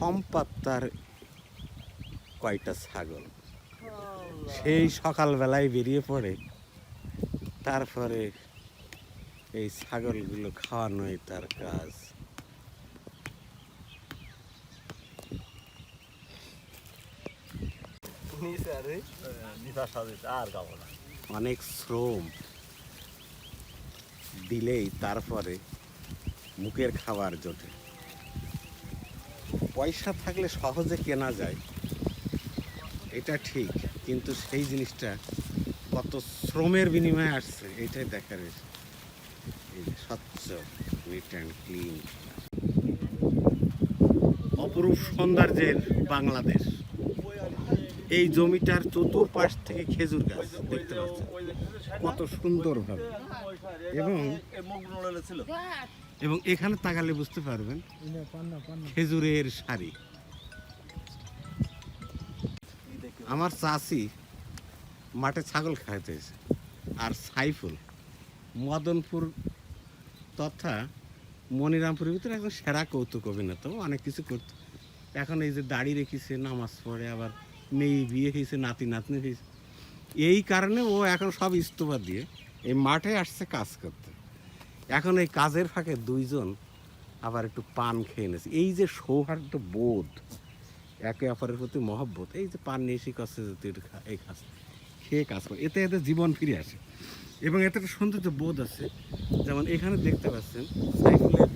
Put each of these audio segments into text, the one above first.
সম্পদ তার কয়টা ছাগল? সেই সকালবেলায় বেরিয়ে পড়ে তারপরে এই ছাগলগুলো খাওয়ানোই তার কাজ। আর গাবো না। অনেক শ্রম দিলেই তারপরে মুখের খাবার জোটে। পয়সা থাকলে সহজে কেনা যায়। এটা ঠিক, কিন্তু সেই জিনিসটা কত শ্রমের বিনিময়ে আসছে, এটাই দেখার স্বচ্ছ নিট অ্যান্ড ক্লিন অপরূপ সৌন্দর্যের বাংলাদেশ। এই জমিটার চতুর্পাশ থেকে খেজুর গাছ দেখতে পাচ্ছেন। কত সুন্দরভাবে। এবং এবং এখানে তাকালে বুঝতে পারবেন খেজুরের শাড়ি আমার চাষি মাঠে ছাগল খাইতে এসে, আর সাইফুল মদনপুর তথা মনিরামপুরের ভিতরে একজন সেরা কৌতুক অভিনেতা অনেক কিছু করতো। এখন এই যে দাড়ি রেখেছে, নামাজ পড়ে, আবার মেয়ে বিয়ে হয়েছে, নাতি, নাতনি হয়েছে। এই কারণে ও এখন সব ইস্তফা দিয়ে এই মাঠে আসছে কাজ করতে। এখন এই কাজের ফাঁকে দুইজন আবার একটু পান খেয়ে নিয়েছে। এই যে সৌহার্দ্য বোধ, একে অপরের প্রতি মহব্বত, এই যে পান নিয়ে এসে যে তুই এই খাস, খেয়ে কাজ করে। এতে এতে জীবন ফিরে আসে। এবং এতে একটা সৌন্দর্য বোধ আছে। যেমন এখানে দেখতে পাচ্ছেন সাইকেলের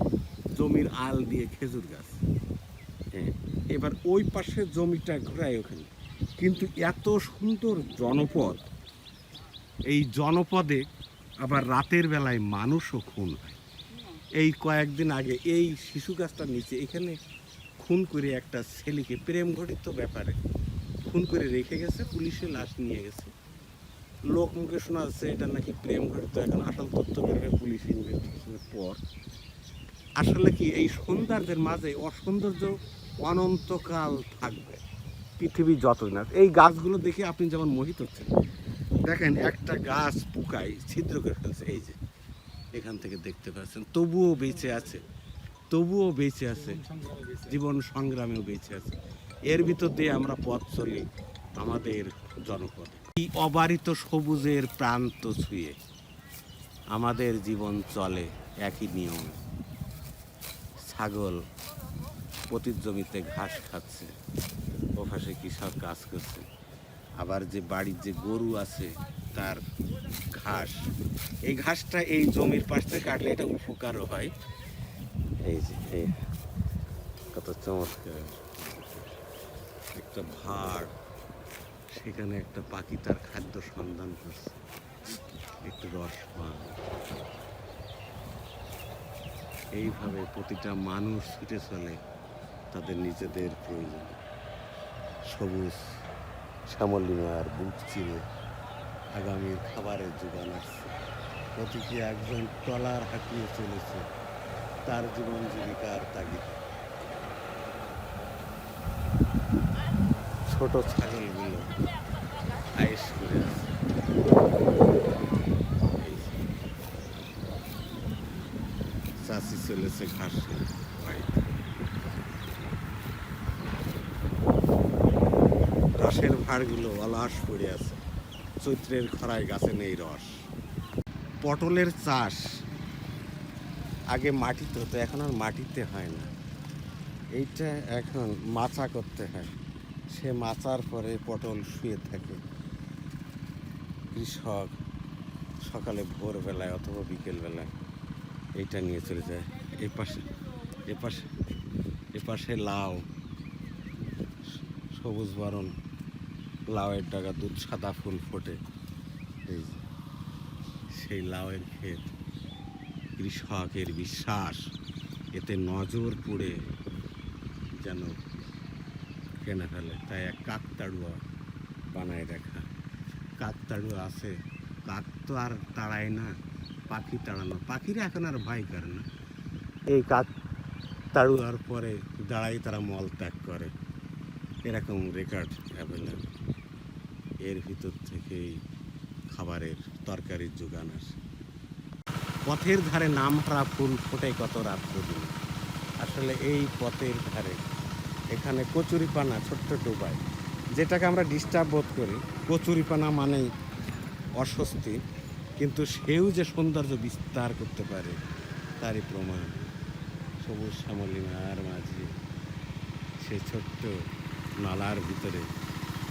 জমির আল দিয়ে খেজুর গাছ। হ্যাঁ এবার ওই পাশে জমিটা ঘোরায় ওখানে। কিন্তু এত সুন্দর জনপদ। এই জনপদে আবার রাতের বেলায় মানুষও খুন হয়। এই কয়েকদিন আগে এই শিশু গাছটার নিচে এখানে খুন করে একটা ছেলেকে প্রেম ঘটিত ব্যাপারে খুন করে রেখে গেছে, পুলিশে লাশ নিয়ে গেছে। লোক মুখে শোনা যাচ্ছে এটা নাকি প্রেম ঘটিত এখন আসল তথ্য বেরোবে পুলিশ ইনভেস্টিগেশনের পর। আসলে কি এই সৌন্দর্যের মাঝে অসৌন্দর্য অনন্তকাল থাকবে? পৃথিবী যতদিন আছে এই গাছগুলো দেখে আপনি যেমন মোহিত হচ্ছেন, দেখেন একটা গাছ পুকায় ছিদ্র করে ফেলছে, এই যে, এখান থেকে দেখতে পাচ্ছেন। তবুও বেঁচে আছে, তবুও বেঁচে আছে, জীবন সংগ্রামেও বেঁচে আছে। এর ভিতর দিয়ে আমরা পথ চলি আমাদের জনপদে। এই অবারিত সবুজের প্রান্ত ছুঁয়ে আমাদের জীবন চলে একই নিয়মে। ছাগল পতির জমিতে ঘাস খাচ্ছে ওপাশে কৃষক কাজ করছে? আবার যে বাড়ির যে গরু আছে, তার ঘাস। এই ঘাসটা এই জমির পাশ থেকে কাটলে এটা উপকারও হয়। এই যে, এই কত চমৎকার। একটা ভাড়, সেখানে একটা পাখি তার খাদ্য সন্ধান করছে। একটু রস পান। এইভাবে প্রতিটা মানুষ ছুটে চলে তাদের নিজেদের প্রয়োজন। সবুজ শ্যামলিমার বুক চিরে আগামীর খাবারের যোগান আসছে। প্রতিটি একজন ট্রলার হাঁটিয়ে চলেছে তার জীবন জীবিকার তাগিদ। ছোট ছাগলগুলো আয়েস করে আছে। চাষি চলেছে ঘাসে। রসের ভাড়গুলো অলস পড়ে আছে। চৈত্রের খরায় গাছে নেই রস। পটলের চাষ আগে মাটিতে হতো, এখন আর মাটিতে হয় না। এইটা এখন মাচা করতে হয়। সে মাচার পরে পটল শুয়ে থাকে। কৃষক সকালে ভোরবেলায় অথবা বিকেলবেলায় এইটা নিয়ে চলে যায়। এই পাশে এ পাশে এ পাশে লাউ, সবুজ বরণ। লাউয়ের ডাগা দুধ, সাদা ফুল ফোটে। এই সেই লাউয়ের ক্ষেত। কৃষকের বিশ্বাস, এতে নজর পড়ে যেন কেনা ফেলে। তাই এক কাকতাড়ুয়া বানায় রাখা কাকতাড়ুয়া আছে। কাক তো আর তাড়ায় না, পাখি তাড়ানো। পাখিরা এখন আর ভয় করে না। এই কাক তাড়ুয়ার পরে দাঁড়াই তারা মল ত্যাগ করে। এরকম রেকর্ড অ্যাভেলেবল এর ভিতর থেকেই খাবারের তরকারির যোগান আসে। পথের ধারে নামহারা ফুল ফোটে কত রাত্র দিন আসলে এই পথের ধারে, এখানে কচুরিপানা, ছোট্ট ডোবায়। যেটাকে আমরা ডিস্টার্ব বোধ করি, কচুরিপানা মানেই অস্বস্তি, কিন্তু সেও যে সৌন্দর্য বিস্তার করতে পারে, তারই প্রমাণ। সবুজ শ্যামলিমার মাঝে সেই ছোট্ট নালার ভিতরে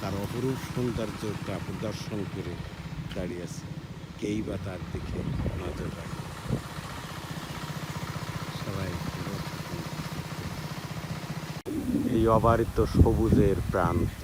তার অপরূপ সৌন্দর্যটা প্রদর্শন করে দাঁড়িয়ে আছে। কেই বা তার দিকে নজর রাখে। সবাই এই অবারিত সবুজের প্রান্ত